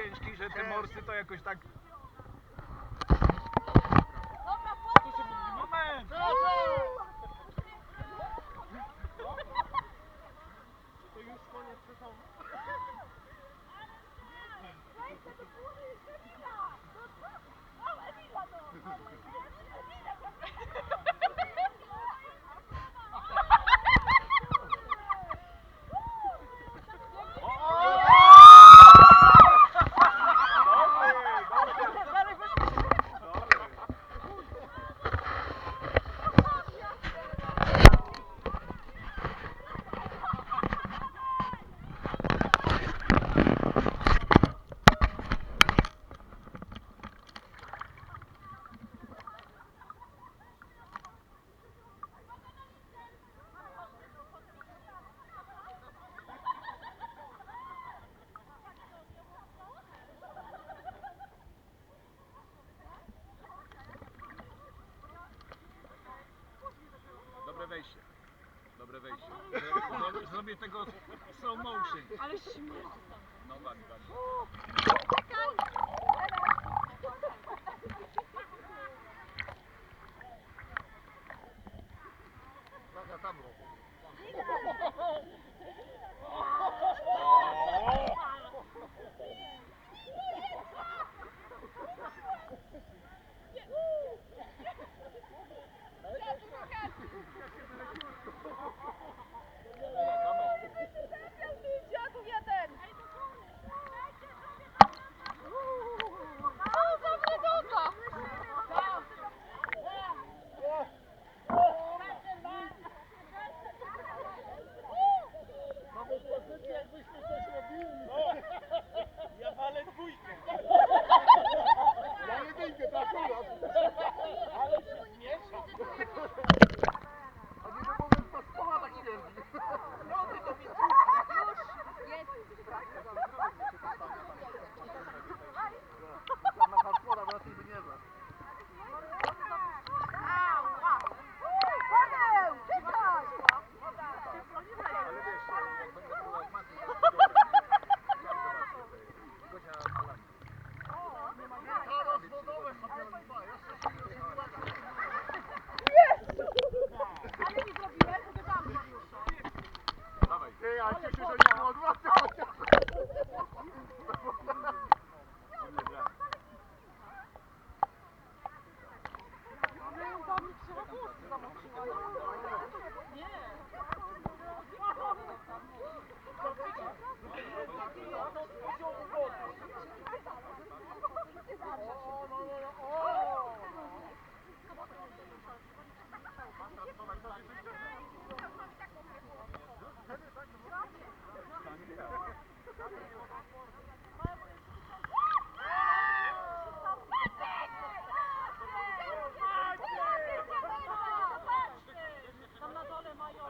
ciężki, że te morsy to jakoś tak... Moment! To już koniec sezonu. Zrobię, tego slow motion. Tak, ale śmiech. No ładnie, ładnie. Uwaga, tam.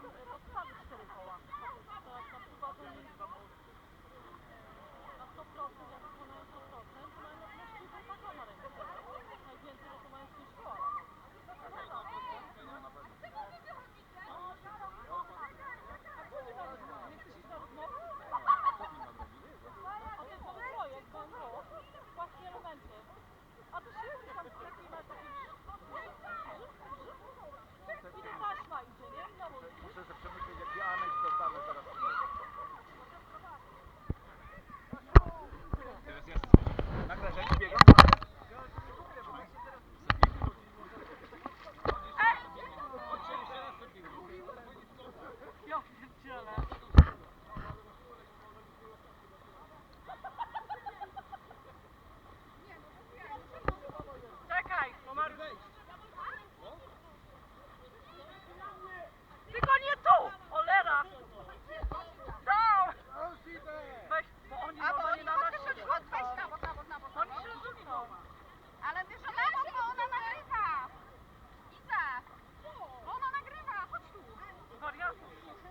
little puppy.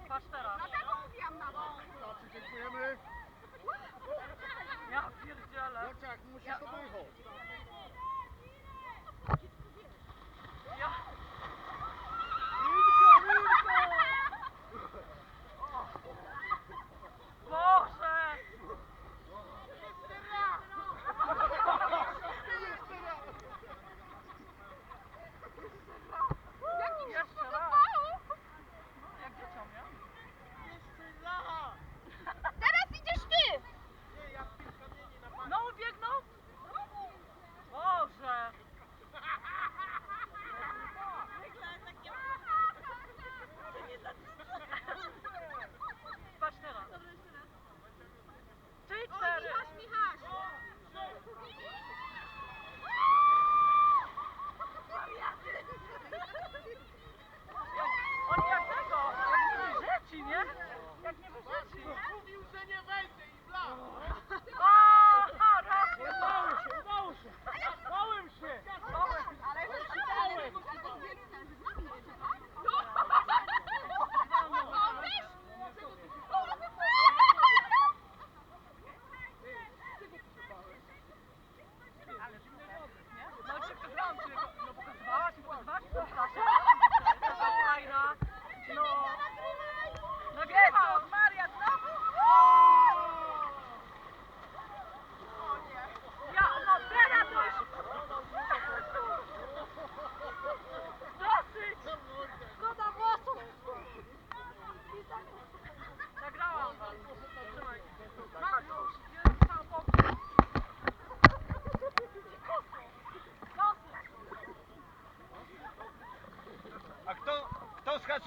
Patrz teraz. Dlatego mówiłam na wąs. No, dziękujemy. Ja pierdzielę. Bociak, musisz to wyjechać.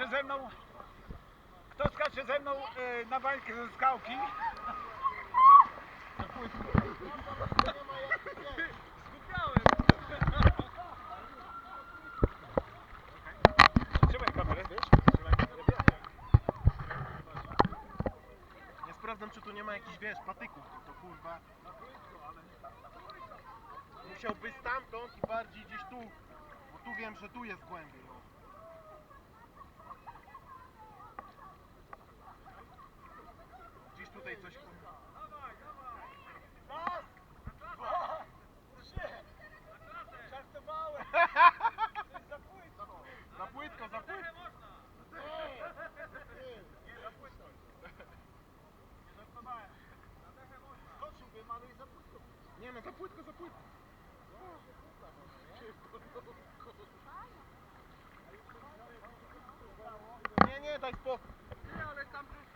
Skacze ze mną? Kto skacze ze mną e, na bańkę ze skałki? Trzymaj sprawdzam, czy tu nie ma jakichś, wiesz, patyków. To kurwa. Musiałby stamtąd i bardziej gdzieś tu. Bo tu wiem, że tu jest głębiej. Coś kurwa. Żartowałem. Za płytko. Za płytko, za płytko. Skoczyłbym, ale i za płytko. Nie no, za płytko, za płytko. Nie, nie, daj spokój. Ej!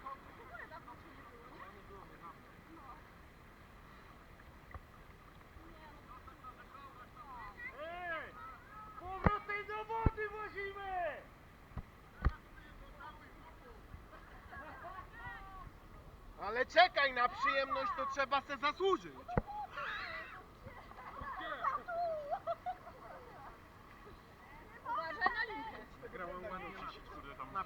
Czekaj, na przyjemność to trzeba se zasłużyć. Uważaj na linkę. Grałem łanucić, kurde tam na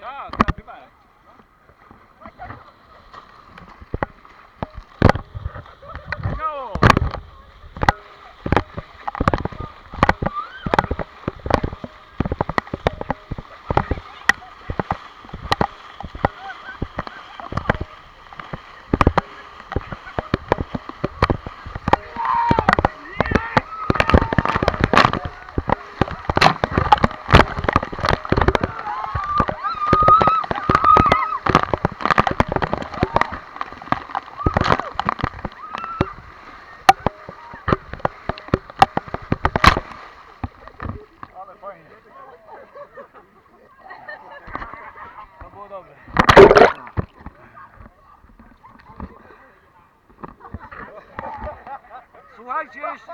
Tak, tak, chyba. Śmiało! Ale fajnie. To było dobre. Słuchajcie, jeszcze,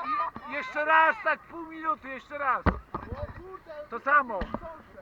jeszcze raz, tak pół minuty, jeszcze raz. To samo.